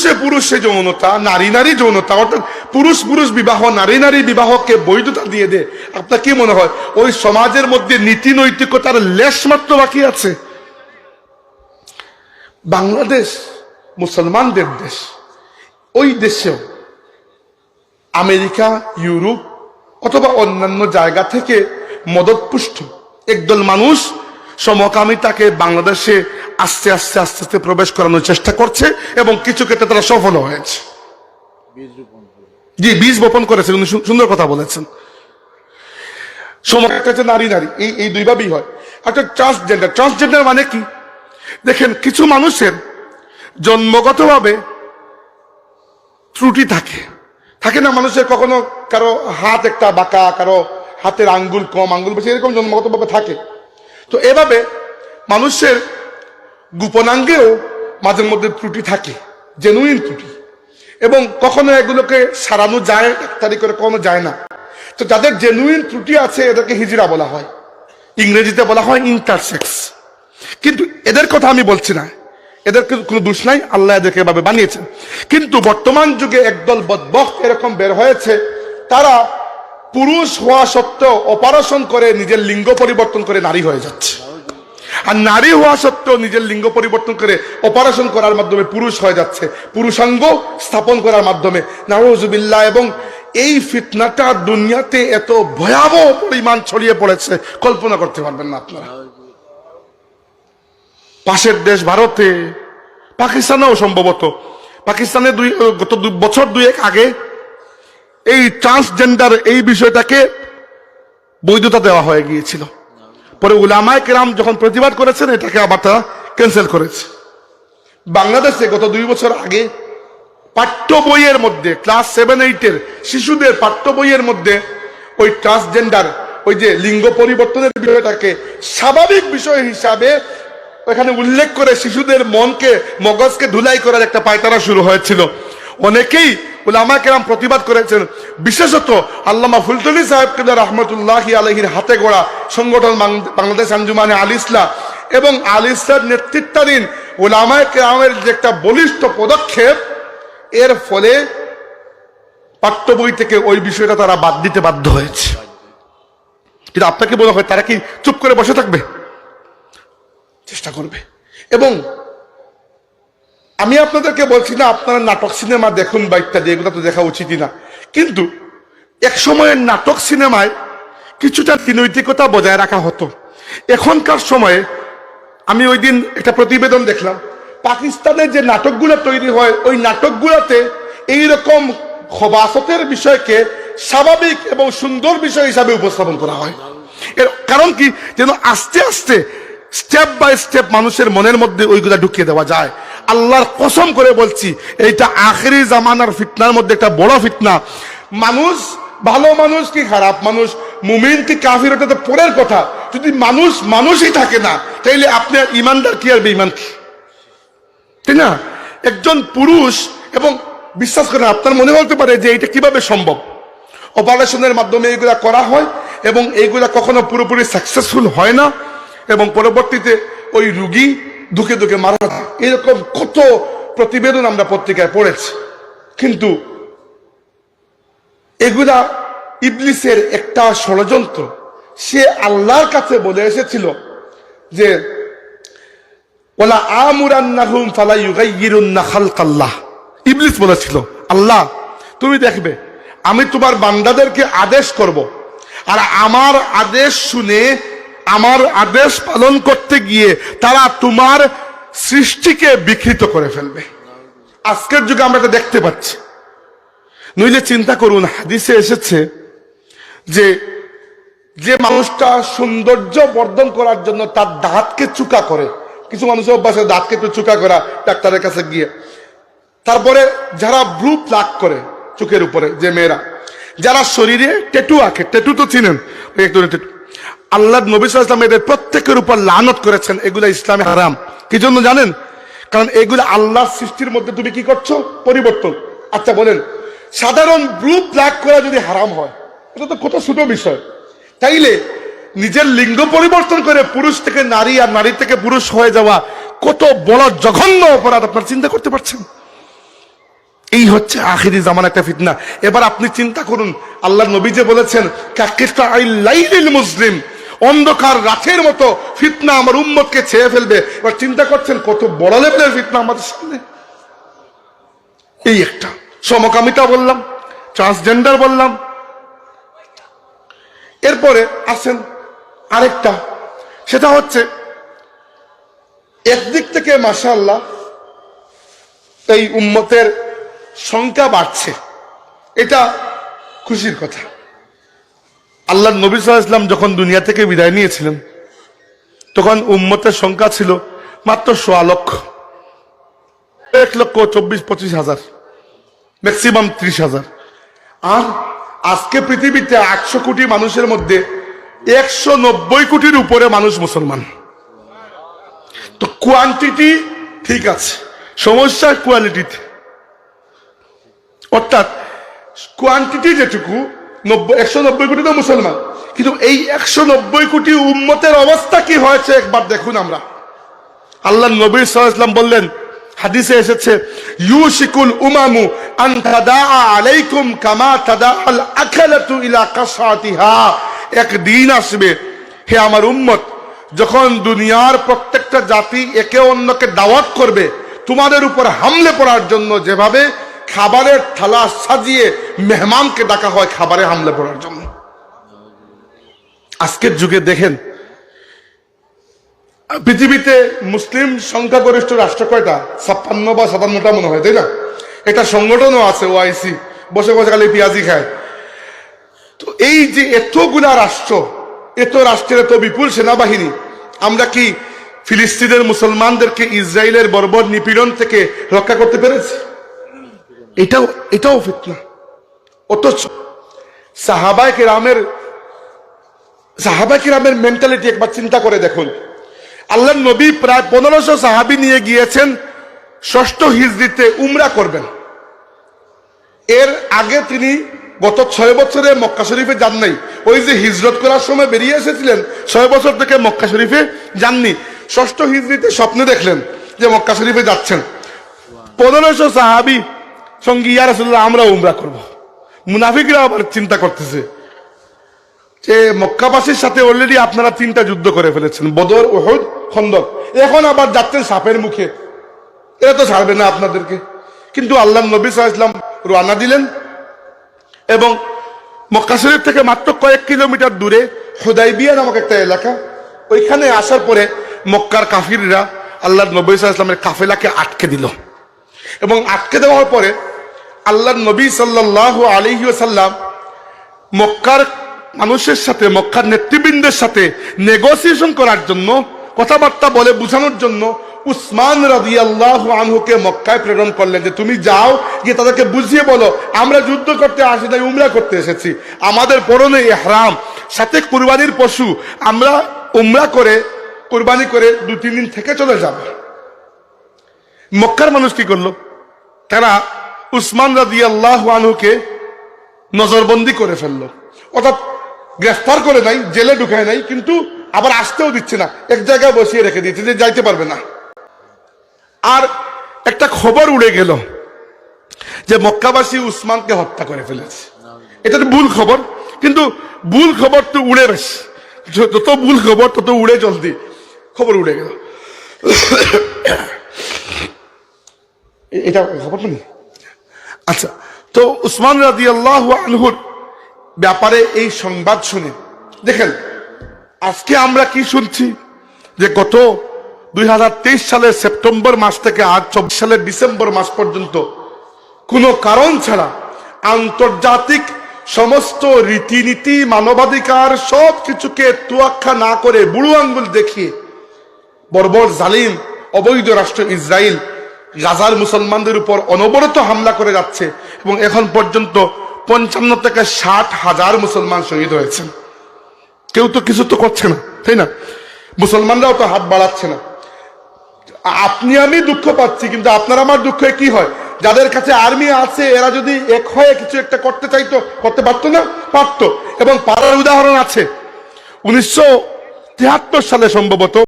পুরুষে পুরুষে যৌনতা, নারী নারী যৌনতা, অর্থাৎ পুরুষ পুরুষ বিবাহ, নারী নারী বিবাহকে বৈধতা দিয়ে দে। আপনার কি মনে হয়, ওই সমাজের মধ্যে নীতি নৈতিকতার লেশ মাত্র বাকি আছে? বাংলাদেশ মুসলমানদের দেশ। ওই দেশেও আমেরিকা, ইউরোপ অথবা অন্যান্য জায়গা থেকে মদতপুষ্ট একদল মানুষ সমকামিতাকে বাংলাদেশে আস্তে আস্তে আস্তে আস্তে প্রবেশ করানোর চেষ্টা করছে এবং কিছু ক্ষেত্রে তারা সফল হয়েছে। জি বীজ বপন করেছে উনি সুন্দর কথা বলেছেন। সমকামিতা হচ্ছে নারী নারী। এই এই দুইভাবেই হয়। একটা ট্রান্সজেন্ডার ট্রান্সজেন্ডার মানে কি? দেখেন কিছু মানুষের জন্মগতভাবে ত্রুটি থাকে। থাকে না মানুষের কখনো কারও হাত একটা বাঁকা কারও হাতের আঙ্গুল কম আঙ্গুল বেশি এরকম জন্মগতভাবে থাকে। তো এভাবে মানুষের গোপনাঙ্গেও মাঝে মধ্যে ত্রুটি থাকে জেনুইন ত্রুটি। এবং কখনো এগুলোকে সারানো যায় ডাক্তারি করে কখনো যায় না। তো যাদের জেনুইন ত্রুটি আছে, এদেরকে হিজড়া বলা হয়। ইংরেজিতে বলা হয় ইন্টারসেক্স কিন্তু এদের কথা আমি বলছি না। এদের কোনো দোষ নাই? আল্লাহ এদেরকে এভাবে বানিয়েছেন। কিন্তু বর্তমান যুগে একদল বদবক এরকম বের হয়েছে, তারা পুরুষ হওয়া সত্ত্বেও অপারেশন করে, নিজের লিঙ্গ পরিবর্তন করে নারী হয়ে যাচ্ছে। আর নারী হওয়া সত্ত্বেও নিজের লিঙ্গ পরিবর্তন করে অপারেশন করার মাধ্যমে পুরুষ হয়ে যাচ্ছে। পুরুষাঙ্গ স্থাপন করার মাধ্যমে। নারুজুবিল্লাহ এবং এই ফিতনাটা দুনিয়াতে এত ভয়াবহ পরিমাণ ছড়িয়ে পড়েছে, কল্পনা করতে পারবেন না আপনারা। পাশের দেশ ভারতে, পাকিস্তানেও সম্ভবত। পাকিস্তানে দুই, গত দুই বছর দুয়েক আগে এই ট্রান্সজেন্ডার এই বিষয়টাকে বৈধতা দেওয়া হয়ে গিয়েছিল। পরে উলামায় কেরাম যখন প্রতিবাদ করেছেন, এটাকে আবার তারা ক্যান্সেল করেছে। বাংলাদেশে গত দুই বছর আগে পাঠ্য বইয়ের মধ্যে ক্লাস সেভেন এইটের শিশুদের পাঠ্য বইয়ের মধ্যে ওই ট্রান্সজেন্ডার ওই যে লিঙ্গ পরিবর্তনের বিষয়টাকে স্বাভাবিক বিষয় হিসাবে এখানে উল্লেখ করে শিশুদের মনকে, মগজকে ধুলাই করার একটা পায়তারা শুরু হয়েছিল। অনেকেই উলামা কেরাম প্রতিবাদ করেছেন বিশেষত আল্লামা ফুলতলি সাহেব কিল্লা রহমতুল্লাহ আলহির হাতে গড়া সংগঠন বাংলাদেশ আঞ্জুমানে আল এবং আল ইসলার নেতৃত্বাধীন ওলামায় কেরামের যে একটা বলিষ্ঠ পদক্ষেপ, এর ফলে পাঠ্য বই থেকে ওই বিষয়টা তারা বাদ দিতে বাধ্য হয়েছে। কিন্তু আপনাকে বলা হয় তারা কি চুপ করে বসে থাকবে? চেষ্টা করবে। এবং আমি আপনাদেরকে বলছি না, আপনারা নাটক সিনেমা দেখুন বা ইত্যাদি এগুলো তো দেখা উচিতই না। কিন্তু এক সময়ের নাটক সিনেমায় কিছুটা নৈতিকতা বজায় রাখা হতো। এখনকার সময়ে আমি ওই দিন একটা প্রতিবেদন দেখলাম পাকিস্তানের যে নাটকগুলো তৈরি হয়, ওই নাটকগুলোতে এইরকম খবাসতের বিষয়কে স্বাভাবিক এবং সুন্দর বিষয় হিসাবে উপস্থাপন করা হয়। এর কারণ কি? যেন আস্তে আস্তে, স্টেপ বাই স্টেপ মানুষের মনের মধ্যে ওইগুলা ঢুকিয়ে দেওয়া যায়। আল্লাহর কসম করে বলছি, এইটা আখেরি জামানার ফিতনার মধ্যে একটা বড় ফিতনা। মানুষ, ভালো মানুষ কি খারাপ মানুষ? মুমিন কি কাফির ওটা তো পরের কথা। যদি মানুষ মানুষই থাকে না, তাইলে আপনার ইমানদার কি আর বেঈমান? কি তাই না? একজন পুরুষ এবং বিশ্বাস করেন, আপনার মনে হতে পারে যে এটা কীভাবে সম্ভব? অপারেশনের মাধ্যমে এগুলা করা হয় এবং এইগুলা কখনো পুরোপুরি সাকসেসফুল হয় না এবং পরবর্তীতে ওই রুগী দুঃখে দুঃখে মারা এরকম কত প্রতিবেদন আমরা পত্রিকায় পড়েছি। কিন্তু এগুলা ইবলিসের একটা ষড়যন্ত্র। সে আল্লাহর কাছে বলে এসেছিল যে, ওলা আমুরান্নাহুম ইবলিস বলেছিল, আল্লাহ, তুমি দেখবে, আমি তোমার বান্দাদেরকে আদেশ করব। আর আমার আদেশ শুনে আমার আদেশ পালন করতে গিয়ে তারা তোমার সৃষ্টিকে বিকৃত করে ফেলবে। আজকের যুগে আমরা এটা দেখতে পাচ্ছি। নইলে চিন্তা করুন, হাদিসে এসেছে যে যে মানুষটা সৌন্দর্য বর্ধন করার জন্য তার দাঁতকে চুকা করে, কিছু মানুষের অভ্যাস দাঁতকে একটু চুকা করা ডাক্তারের কাছে গিয়ে। তারপরে যারা ব্রু প্লাক করে চোখের উপরে, যে মেয়েরা, যারা শরীরে টেটু আঁকে টেটু তো চিনেন, ওই এক ধরনের টেটু আল্লাহ নবী সাল্লাম এদের প্রত্যেকের উপর লানত করেছেন, এগুলা ইসলামে হারাম। কি জন্য জানেন? কারণ এগুলো আল্লাহর সৃষ্টির মধ্যে তুমি কি করছ? পরিবর্তন। আচ্ছা বলেন, সাধারণ ব্রু প্লাক করা যদি হারাম হয়, এটা তো কত ছোট বিষয়। তাইলে নিজের লিঙ্গ পরিবর্তন করে পুরুষ থেকে নারী আর নারী থেকে পুরুষ হয়ে যাওয়া কত বড় জঘন্য অপরাধ আপনার চিন্তা করতে পারছেন? এই হচ্ছে আখিরি জামান একটা ফিতনা। এবার আপনি চিন্তা করুন, আল্লাহ নবী যে বলেছেন কাকিস্তা আই লাইলিল মুসলিম অন্ধকার রাতের মতো ফিতনা আমার উম্মতকে ছেয়ে ফেলবে। এবার চিন্তা করছেন, কত বড় লেভেলের ফিতনা আমাদের সামনে। এই একটা। সমকামিতা বললাম ট্রান্সজেন্ডার বললাম। এরপরে আসেন আরেকটা। সেটা হচ্ছে, একদিক থেকে মাশাআল্লাহ এই উম্মতের সংখ্যা বাড়ছে। এটা খুশির কথা। আল্লাহ নবী আলাইহি ইসলাম যখন দুনিয়া থেকে বিদায় নিয়েছিলেন, তখন উম্মতের সংখ্যা ছিল মাত্র সোয়া লক্ষ। এক লক্ষ চব্বিশ, পঁচিশ হাজার ম্যাক্সিমাম ত্রিশ হাজার। আর আজকে পৃথিবীতে একশো কোটি মানুষের মধ্যে একশো নব্বই কোটির উপরে মানুষ মুসলমান। তো কোয়ান্টিটি ঠিক আছে সমস্যা কোয়ালিটিতে অর্থাৎ কোয়ান্টিটি যেটুকু নব্বই একশো নব্বই কোটি তো মুসলমান। কিন্তু এই একশো নব্বই কোটি উম্মতের অবস্থা কি হয়েছে একবার দেখুন আমরা। আল্লাহ নবী সাল্লাম বললেন, হাদিসে এসেছে, ইউশিকুল উমামু আন তাদা আলাইকুম কামা তাদা আল আখালাতু ইলা কাসাতিহা একদিন আসবে, হে আমার উম্মত, যখন দুনিয়ার প্রত্যেকটা জাতি একে অন্যকে দাওয়াত করবে, তোমাদের উপর হামলে পড়ার জন্য যেভাবে খাবারের থালা সাজিয়ে মেহমানকে ডাকা হয় খাবারে হামলা পড়ার জন্য। আজকের যুগে দেখেন, পৃথিবীতে মুসলিম সংখ্যাগরিষ্ঠ রাষ্ট্র কয়টা? ছাপ্পান্ন বা সাতান্নটা মনে হয়, তাই না? এটা সংগঠনও আছে, ওআইসি। বসে বসে খালি পেঁয়াজি খায়। তো এই যে এতগুলা রাষ্ট্র, এত রাষ্ট্রের এত বিপুল সেনাবাহিনী, আমরা কি ফিলিস্তিনের মুসলমানদেরকে ইসরায়েলের বর্বর নিপীড়ন থেকে রক্ষা করতে পেরেছি? এটাও এটাও ফিতনা। অথচ সাহাবায় কিরামের সাহাবায় কিরামের মেন্টালিটি একবার চিন্তা করে দেখুন। আল্লাহ নবী প্রায় পনেরোশো সাহাবি নিয়ে গিয়েছেন, ষষ্ঠ হিজড়িতে উমরা করবেন। এর আগে তিনি গত ছয় বছরে মক্কা শরীফে যান নাই। ওই যে হিজরত করার সময় বেরিয়ে এসেছিলেন, ছয় বছর থেকে মক্কা শরীফে যাননি। ষষ্ঠ হিজড়িতে স্বপ্নে দেখলেন যে মক্কা শরীফে যাচ্ছেন। পনেরোশো সাহাবি সঙ্গে ইয়া রাসুল্লাহ আমরা উমরা করব। মুনাফিকরা আবার চিন্তা করতেছে যে মক্কাবাসীর সাথে অলরেডি আপনারা তিনটা যুদ্ধ করে ফেলেছেন, বদর ওহদ খন্দক। এখন আবার যাচ্ছেন সাপের মুখে। এরা তো ছাড়বে না আপনাদেরকে। কিন্তু আল্লাহ নবী আলাইহি ওয়াসাল্লাম দিলেন এবং মক্কা শরীফ থেকে মাত্র কয়েক কিলোমিটার দূরে হুদাইবিয়া নামক একটা এলাকা, ওইখানে আসার পরে মক্কার কাফিররা আল্লাহ নবী ওয়াসাল্লামের কাফেলাকে আটকে দিল। এবং আটকে দেওয়ার পরে আল্লাহ নবী সাল্লাল্লাহু আলাইহি ওয়াসাল্লাম মক্কার মানুষের সাথে, মক্কার নেতৃবৃন্দের সাথে নেগোসিয়েশন করার জন্য, কথাবার্তা বলে বোঝানোর জন্য উসমান রাজি আল্লাহ আনহুকে মক্কায় প্রেরণ করলেন যে, তুমি যাও, গিয়ে তাদেরকে বুঝিয়ে বলো, আমরা যুদ্ধ করতে আসি নাই, উমরা করতে এসেছি। আমাদের পরনে এহরাম সাথে কুরবানির পশু, আমরা উমরা করে, কুরবানি করে দু তিন দিন থেকে চলে যাব। মক্কার মানুষ কি করল? তারা উসমান রাজি আল্লাহ আনহুকে নজরবন্দি করে ফেলল। অর্থাৎ গ্রেফতার করে নাই, জেলে ঢুকায় নাই, কিন্তু আবার আসতেও দিচ্ছে না। এক জায়গায় বসিয়ে রেখে দিচ্ছে যে যাইতে পারবে না। আর একটা খবর উড়ে গেল যে মক্কাবাসী উসমানকে হত্যা করে ফেলেছে। এটা তো ভুল খবর, কিন্তু ভুল খবর তো উড়ে বেশ। যত ভুল খবর, তত উড়ে জলদি খবর উড়ে গেল। এটা খবর নেই। আচ্ছা তো উসমান রাজি আল্লাহ আনহুর ব্যাপারে এই সংবাদ শুনে, দেখেন, আজকে আমরা কি শুনছি? যে গত দুই হাজার তেইশ সালের সেপ্টেম্বর মাস থেকে আজ চব্বিশ সালের ডিসেম্বর মাস পর্যন্ত কোনো কারণ ছাড়া আন্তর্জাতিক সমস্ত রীতিনীতি, মানবাধিকার সব কিছুকে তোয়াক্কা না করে বুড়ো আঙ্গুল দেখিয়ে বর্বর জালিম, অবৈধ রাষ্ট্র ইসরায়েল গাজার মুসলমানদের উপর অনবরত হামলা করে যাচ্ছে এবং এখন পর্যন্ত পঞ্চান্ন থেকে ষাট হাজার মুসলমান শহীদ হয়েছেন। কেউ তো কিছু তো করছে না, তাই না? মুসলমানরাও তো হাত বাড়াচ্ছে না। আপনি আমি দুঃখ পাচ্ছি, কিন্তু আপনার আমার দুঃখ কি হয়? যাদের কাছে আর্মি আছে, এরা যদি এক হয়ে কিছু একটা করতে চাইতো, করতে পারতো না? পারতো। এবং পারার উদাহরণ আছে। উনিশশো তিয়াত্তর সালে সম্ভবত